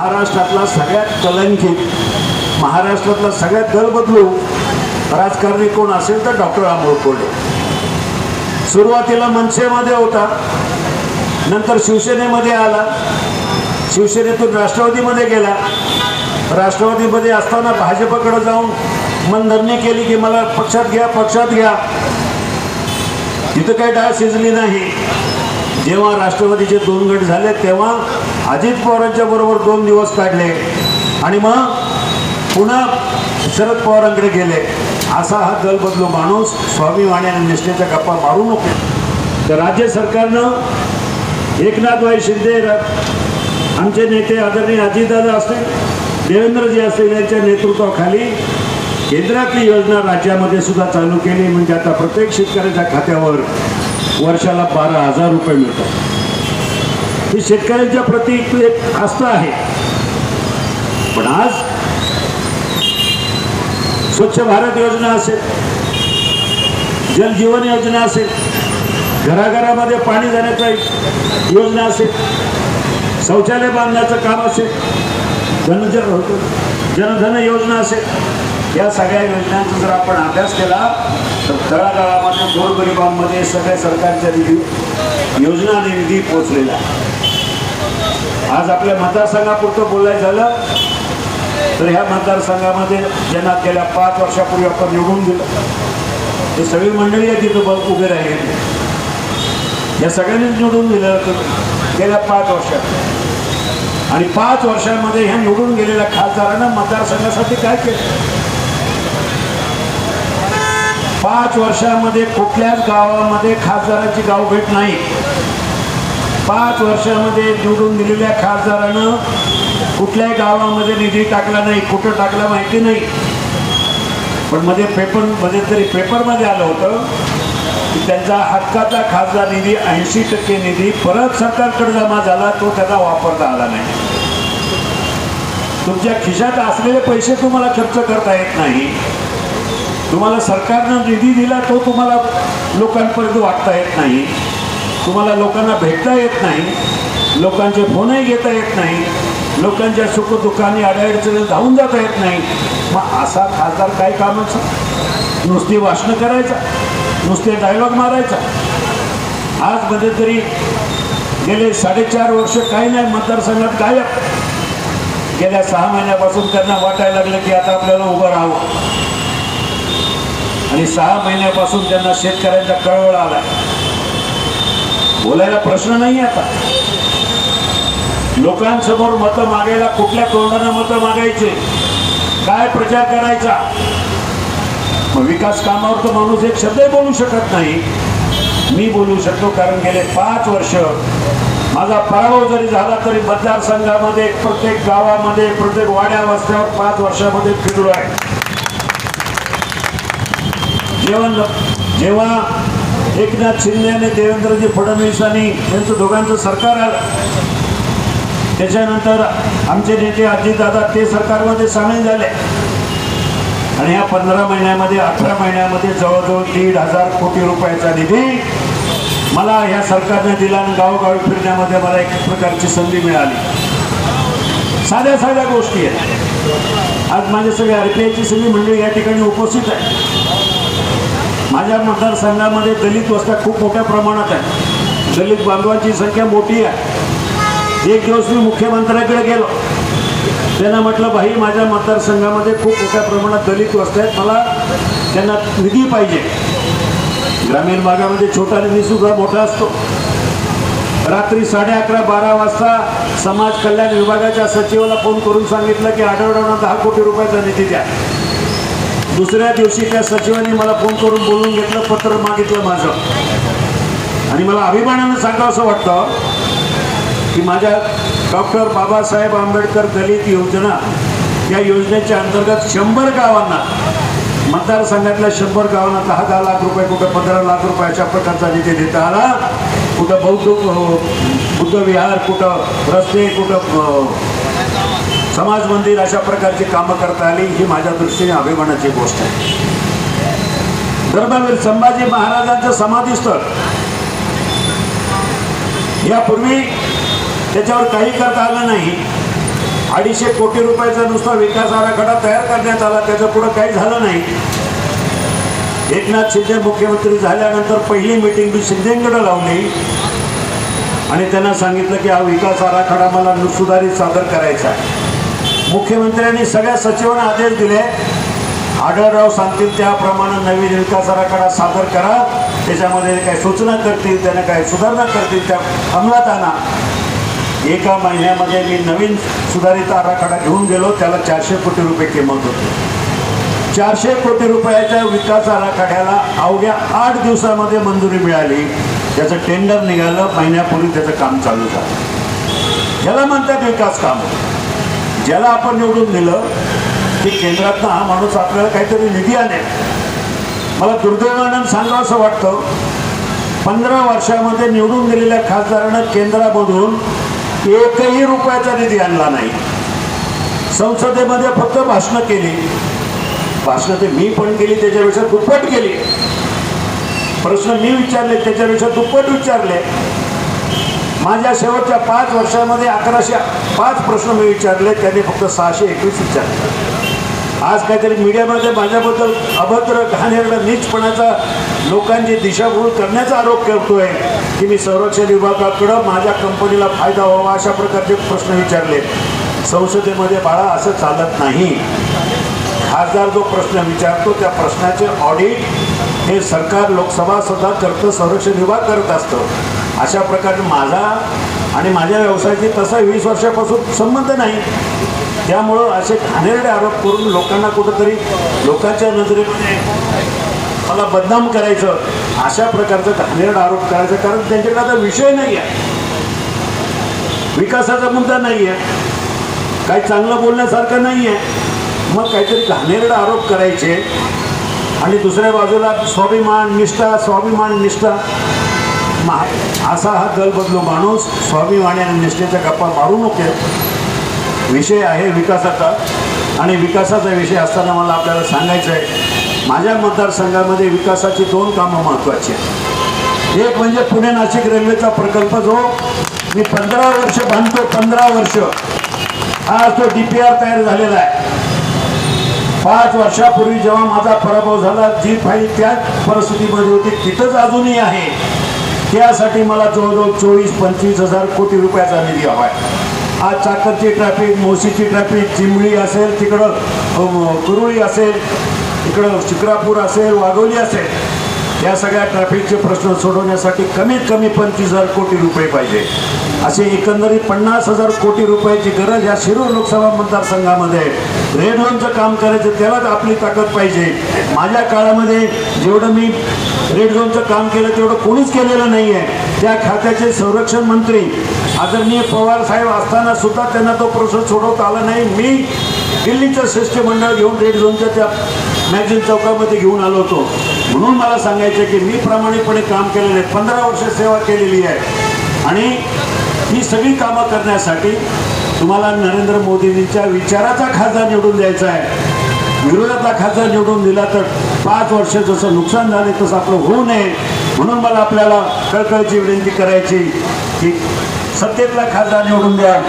महाराष्ट्रातला सगळ्यात कलंकित महाराष्ट्रातला सगळ्यात दल बदलू राजकारणी कोण असेल तर डॉक्टर अमोल कोल्हे. सुरुवातीला मनसेमध्ये होता नंतर शिवसेनेमध्ये आला शिवसेनेतून राष्ट्रवादीमध्ये गेला. राष्ट्रवादीमध्ये असताना भाजपकडे जाऊन मनधरणी केली की मला पक्षात घ्या पक्षात घ्या. तिथं काही डाळ शिजली नाही. जेव्हा राष्ट्रवादीचे दोन गट झाले तेव्हा अजित पवारांच्या बरोबर दोन दिवस काढले. आणि मग पुन्हा शरद पवारांकडे गेले. असा हा दलबदलू माणूस स्वाभिमानी आणि निष्ठेच्या गप्पा मारू नको. तर राज्य सरकारनं एकनाथभाई शिंदे आमचे नेते आदरणीय अजितदादा असतील देवेंद्रजी असतील यांच्या नेतृत्वाखाली केंद्रातली योजना राज्यामध्ये सुद्धा चालू केली. म्हणजे आता प्रत्येक शेतकऱ्याच्या खात्यावर वर्षाला बारा हजार रुपये मिळतात. ही शेतकऱ्यांच्या प्रती एक आस्था आहे. पण आज स्वच्छ भारत योजना असेल जल जीवन योजना असेल घराघरामध्ये पाणी जाण्याचा योजना असेल शौचालय बांधण्याचं काम असेल जनजन जनधन योजना असेल या सगळ्या योजनांचा जर आपण अभ्यास केला तर तळागाळामध्ये गोरगरिबांमध्ये सगळ्या सरकारच्या निधी योजना आणि निधी पोचलेला आज आपल्या मतदारसंघापुरतं बोलायचं झालं तर ह्या मतदारसंघामध्ये ज्यांना गेल्या पाच वर्षापूर्वी आपण निवडून दिलं ते सगळी मंडळी आहे तिथं उभे राहिले. या सगळ्यांनीच निवडून दिलं होतं गेल्या पाच वर्षात. आणि पाच वर्षामध्ये ह्या निवडून गेलेल्या खासदारांना मतदारसंघासाठी काय केलं? पाच वर्षामध्ये कुठल्याच गावामध्ये खासदाराची गावभेट नाही. पाच वर्षामध्ये निवडून दिलेल्या खासदारानं कुठल्याही गावामध्ये निधी टाकला नाही कुठं टाकला माहिती नाही. पण मध्ये पेपरमध्ये तरी पेपरमध्ये आलं होतं की त्यांचा हक्काचा खासदार निधी ऐंशी टक्के निधी परत सरकारकडे जमा झाला तो त्याचा वापरता आला नाही. तुमच्या खिशात असलेले पैसे तुम्हाला खर्च करता येत नाही. तुम्हाला सरकारनं निधी दिला तो तुम्हाला लोकांपर्यंत वाटता येत नाही. तुम्हाला लोकांना भेटता येत नाही. लोकांचे फोनही घेता येत नाही. लोकांच्या सुखदुःखाने अडचणी धावून जाता येत नाही. मग असा खासदार काय कामाचा? नुसती भाषणं करायचा. नुसते डायलॉग मारायचा. आज मध्ये तरी गेले साडेचार वर्ष काही नाही मतदारसंघात गायब. गेल्या सहा महिन्यापासून त्यांना वाटायला लागलं की आता आपल्याला उभं राहावं. आणि सहा महिन्यापासून त्यांना शेतकऱ्यांचा कळवळ आला बोलायला प्रश्न नाही आता. लोकांसमोर मतं मागायला कुठल्या तोंडानं मतं मागायचे? काय प्रचार करायचा? मग विकास कामावर तर माणूस एक शब्दही बोलू शकत नाही. मी बोलू शकतो कारण गेले पाच वर्ष माझा पराभव जरी झाला तरी मतदारसंघामध्ये प्रत्येक गावामध्ये प्रत्येक वाड्या वस्त्यावर पाच वर्षामध्ये फिरलो आहे जेव्हा जेव्हा एकनाथ शिंदे आणि देवेंद्रजी फडणवीसांनी यांचं दोघांचं सरकार आलं त्याच्यानंतर आमचे नेते अजितदादा ते सरकारमध्ये सामील झाले. आणि या पंधरा महिन्यामध्ये अठरा महिन्यामध्ये जवळजवळ दीड हजार कोटी रुपयाचा निधी मला ह्या सरकारने दिला आणि गावोगावी फिरण्यामध्ये मला एक प्रकारची संधी मिळाली. साध्या साध्या गोष्टी आहेत. आज माझे सगळे आर पी आयची सगळी मंडळी या ठिकाणी उपस्थित आहे माझ्या मतदारसंघामध्ये दलित वस्त्या खूप मोठ्या प्रमाणात आहे दलित बांधवांची संख्या मोठी आहे. एक दिवस मी मुख्यमंत्र्याकडे गेलो. त्यांना म्हटलं भाई माझ्या मतदारसंघामध्ये खूप मोठ्या प्रमाणात दलित वस्त्या आहेत. मला त्यांना निधी पाहिजे. ग्रामीण भागामध्ये छोटा निधी सुद्धा मोठा असतो. रात्री साडे अकरा बारा वाजता समाज कल्याण विभागाच्या सचिवाला फोन करून सांगितलं की आठवड्यानं दहा कोटी रुपयाचा निधी द्या. दुसऱ्या दिवशी त्या सचिवांनी मला फोन करून बोलून घेतलं पत्र मागितलं माझं. आणि मला अभिमानानं सांगावं असं वाटतं की माझ्या डॉक्टर बाबासाहेब आंबेडकर दलित योजना या योजनेच्या अंतर्गत शंभर गावांना मतदारसंघातल्या शंभर गावांना दहा दहा लाख रुपये कुठं पंधरा लाख रुपये अशा प्रकारचा निधी देता आला कुठं बौद्ध बुद्ध विहार कुठं रस्ते कुठं समाज मंदिर अशा प्रकारची कामं करता आली ही माझ्या दृष्टीने अभिमानाची गोष्ट आहे. धर्मवीर संभाजी महाराजांचं समाधीस्थळ यापूर्वी त्याच्यावर काही करता आलं नाही. अडीचशे कोटी रुपयाचा नुसता विकास आराखडा तयार करण्यात आला त्याचं पुढं काही झालं नाही. एकनाथ शिंदे मुख्यमंत्री झाल्यानंतर पहिली मिटिंग मी शिंदेकडे लावली. आणि त्यांना सांगितलं की हा विकास आराखडा मला नु- सुधारित सादर करायचा आहे. मुख्यमंत्र्यांनी सगळ्या सचिवांना आदेश दिले. आढळराव सांगतील त्याप्रमाणे नवीन विकास आराखडा सादर करा. त्याच्यामध्ये काय सूचना करतील त्याने काय सुधारणा करतील त्या अंमलात आणा. एका महिन्यामध्ये मी नवीन सुधारित आराखडा घेऊन गेलो त्याला चारशे कोटी रुपये किंमत होती. चारशे कोटी रुपयाच्या विकास आराखड्याला अवघ्या आठ दिवसामध्ये मंजुरी मिळाली. त्याचं टेंडर निघालं महिन्यापूर्वी त्याचं काम चालू झालं. ह्याला म्हणतात विकास काम. ज्याला आपण निवडून दिलं की केंद्रातनं हा माणूस आपल्याला काहीतरी निधी आणेल. मला दुर्दैवानं सांगावं असं वाटतं पंधरा वर्षामध्ये निवडून दिलेल्या खासदारानं केंद्रामधून एकही रुपयाचा निधी आणला नाही. संसदेमध्ये फक्त भाषणं केली. भाषणं ते मी पण केली त्याच्यापेक्षा दुप्पट केली. प्रश्न मी विचारले त्याच्यापेक्षा दुप्पट विचारले. माझ्या शेवटच्या पाच वर्षामध्ये अकराशे पाच प्रश्न मी विचारले त्यांनी फक्त सहाशे एकवीस विचारले. आज काहीतरी मीडियामध्ये माझ्याबद्दल अभद्र घाणेरडा नीचपणाचा लोकांची दिशाभूल करण्याचा आरोप करतोय की मी संरक्षण विभागाकडं माझ्या कंपनीला फायदा व्हावा अशा प्रकारचे प्रश्न विचारले. संसदेमध्ये बाळा असं चालत नाही. खासदार जो प्रश्न विचारतो त्या प्रश्नाचे ऑडिट हे सरकार लोकसभा सुद्धा करतं संरक्षण विभाग करत असतं. अशा प्रकारे माझा आणि माझ्या व्यवसायाची तसा वीस वर्षापासून संबंध नाही. त्यामुळं असे घाणेरडे आरोप करून लोकांना कुठंतरी लोकांच्या नजरेमध्ये मला बदनाम करायचं अशा प्रकारचं घाणेरडा आरोप करायचं कारण त्यांच्याकडे आता विषय नाही आहे. विकासाचा मुद्दा नाही आहे. काही चांगलं बोलण्यासारखं नाही आहे. मग काहीतरी घाणेरडा आरोप करायचे आणि दुसऱ्या बाजूला स्वाभिमान निष्ठा स्वाभिमान निष्ठा. महा असा हा दलबदलो माणूस स्वाभिमानी आणि निष्ठेच्या गप्पा मारू नको. विषय आहे विकासाचा आणि विकासाचा विषय असताना मला आपल्याला सांगायचं आहे माझ्या मतदारसंघामध्ये विकासाची दोन कामं महत्त्वाची आहेत. एक म्हणजे पुणे नाशिक रेल्वेचा प्रकल्प जो मी पंधरा वर्ष बांधतो पंधरा वर्ष. हा तो डी पी आर तयार झालेला आहे. पाच वर्षापूर्वी जेव्हा माझा पराभव झाला जी फाईल त्याच परिस्थितीमध्ये होती तिथंच अजूनही आहे. त्यासाठी मला जवळजवळ चोवीस पंचवीस हजार कोटी रुपयाचा निधी हवा आहे आज चाकरची ट्रॅफिक मोशीची ट्रॅफिक चिमळी असेल तिकडं कुरुळी असेल इकडं शिक्रापूर असेल वाघोली असेल या सगळ्या ट्रॅफिकचे प्रश्न सोडवण्यासाठी कमीत कमी पंचवीस हजार कोटी रुपये पाहिजे. असे एकंदरीत पन्नास हजार कोटी रुपयाची गरज या शिरूर लोकसभा मतदारसंघामध्ये आहे. रेड झोनचं काम करायचं त्यालाच आपली ताकद पाहिजे. माझ्या काळामध्ये जेवढं मी रेड झोनचं काम केलं तेवढं कोणीच केलेलं नाही आहे त्या खात्याचे संरक्षण मंत्री आदरणीय पवार साहेब असताना सुद्धा त्यांना तो प्रश्न सोडवता आला नाही. मी दिल्लीचं शिष्टमंडळ घेऊन रेड झोनच्या त्या मॅगझिन चौकामध्ये घेऊन आलो होतो. म्हणून मला सांगायचं की मी प्रामाणिकपणे काम केलेलं आहे. पंधरा वर्ष सेवा केलेली आहे. आणि ही सगळी कामं करण्यासाठी तुम्हाला नरेंद्र मोदींच्या विचाराचा खासदार निवडून द्यायचा आहे. विरोधातला खासदार निवडून दिला तर पाच वर्ष जसं नुकसान झाले तसं आपलं होऊ नये. म्हणून मला आपल्याला कळकळची विनंती करायची की सत्तेतला खासदार निवडून द्या.